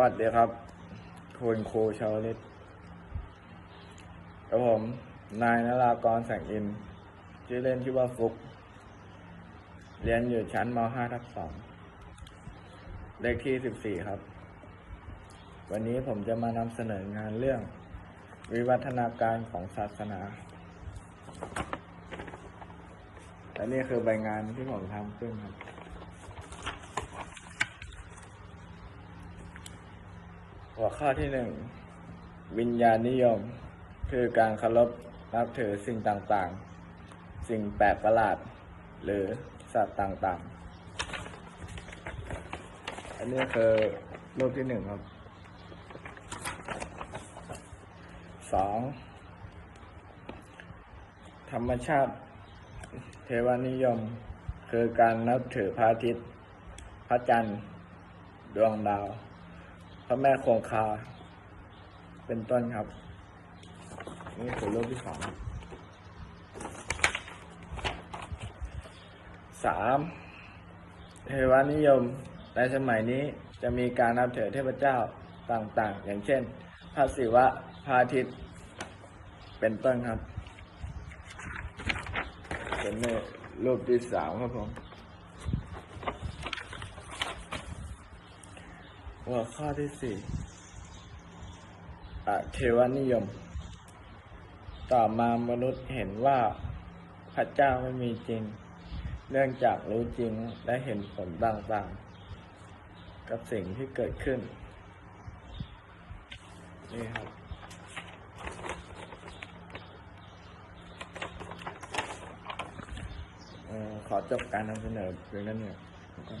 วัสดีครับคุณครูชาวลิตกับผม นายนรากรแสงอิน ชื่อเล่นชื่อว่าฟุก เรียนอยู่ชั้นม .5 ทับ2เลขที่ 14 ครับ วันนี้ผมจะมานำเสนองานเรื่อง วิวัฒนาการของศาสนา และนี่คือใบงานที่ผมทำขึ้นครับ หัวข้อที่หนึ่งวิญญาณนิยม คือการเคารพนับถือสิ่งต่างๆ สิ่งแปลกประหลาด หรือสัตว์ต่างๆ อันนี้คือรูปที่หนึ่งครับสองธรรมชาติ เทวานิยม คือการนับถือพระอาทิตย์ พระจันทร์ ดวงดาว ระแม่คงคา เป็นต้นครับ นี่คือรูปที่สองสามเทวานิยมในสมัยนี้จะมีการนับถือเทพเจ้าต่างๆ อย่างเช่น พระศิวะ พระอาทิตย์ เป็นต้นครับเป็นรูปที่สามครับผม หัวข้อที่สี่อเทวนิยม ต่อมามนุษย์เห็นว่าพระเจ้าไม่มีจริง เนื่องจากรู้จริงและเห็นผลต่างๆ กับสิ่งที่เกิดขึ้น นี่ครับออขอจบการนำเสนอเพียงเท่านี้ครับ